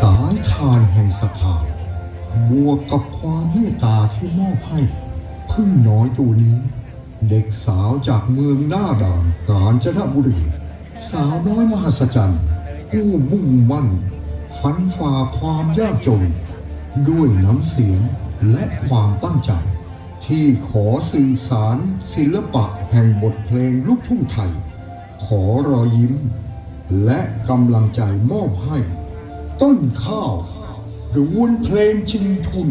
สายทานแห่งศรัทธาบวกกับความเมตตาที่มอบให้พึ่งน้อยตัวนี้ เด็กสาวจากเมืองหน้าด่านกาญจนบุรี สาวน้อยมหัศจรรย์ผู้มุ่งมั่น ฟันฝ่าความยากจน ด้วยน้ำเสียงและความตั้งใจ ที่ขอสื่อสารศิลปะแห่งบทเพลงลูกทุ่งไทย ขอรอยยิ้ม และกำลังใจมอบให้ ต้นข้าวหรือวนเพลงชิงทุน